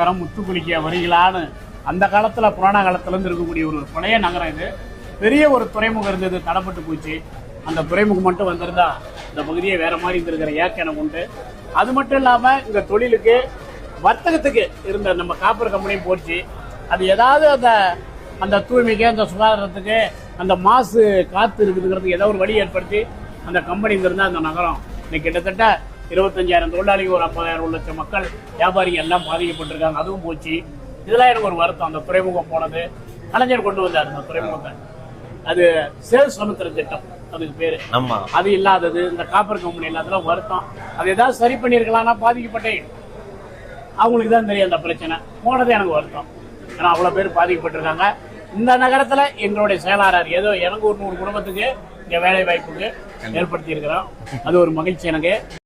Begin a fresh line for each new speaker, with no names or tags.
நகரம் முத்து வருகிறான்னு அந்த காலத்துல புராண காலத்துலேருந்து இருக்கக்கூடிய ஒரு பழைய நகரம் இது. பெரிய ஒரு துறைமுகம் இருந்தது தடப்பட்டு போச்சு. அந்த துறைமுகம் மட்டும் வந்திருந்தா இந்த பகுதியை வேற மாதிரி இருந்திருக்கிற ஏக்க எனக்கு உண்டு. அது மட்டும் இல்லாம இந்த தொழிலுக்கு வர்த்தகத்துக்கு இருந்த நம்ம காப்பர் கம்பெனியும் போச்சு. அது ஏதாவது அந்த அந்த தூய்மைக்கு அந்த சுகாதாரத்துக்கு அந்த மாசு காத்து இருக்குதுங்கிறதுக்கு ஏதோ ஒரு வழி ஏற்படுத்தி அந்த கம்பெனி இருந்தா அந்த நகரம். இன்னைக்கு கிட்டத்தட்ட இருபத்தஞ்சாயிரம் தொழிலாளிகள் ஒரு ஐம்பதாயிரம் லட்சம் மக்கள் வியாபாரிகள் எல்லாம் பாதிக்கப்பட்டிருக்காங்க. அதுவும் போச்சு. இதெல்லாம் எனக்கு ஒரு வருத்தம். அந்த துறைமுகம் போனது கலைஞர் கொண்டு வந்தார் அந்த துறைமுகத்தை. அது சேல் சமுத்திர திட்டம். அதுக்கு பேரு. அது இல்லாதது இந்த காப்பர் கம்பெனி இல்லாததெல்லாம் வருத்தம். அது ஏதாவது சரி பண்ணியிருக்கலாம்னா பாதிக்கப்பட்டேன். அவங்களுக்கு தான் தெரியும் அந்த பிரச்சனை. போனது எனக்கு வருத்தம். ஏன்னா அவ்வளோ பேர் பாதிக்கப்பட்டிருக்காங்க. இந்த நகரத்தில் எங்களுடைய செயலாளர் ஏதோ எனக்கு ஒரு நூறு குடும்பத்துக்கு இங்கே வேலை வாய்ப்புக்கு ஏற்படுத்தி இருக்கிறோம் அது ஒரு மகிழ்ச்சி எனக்கு.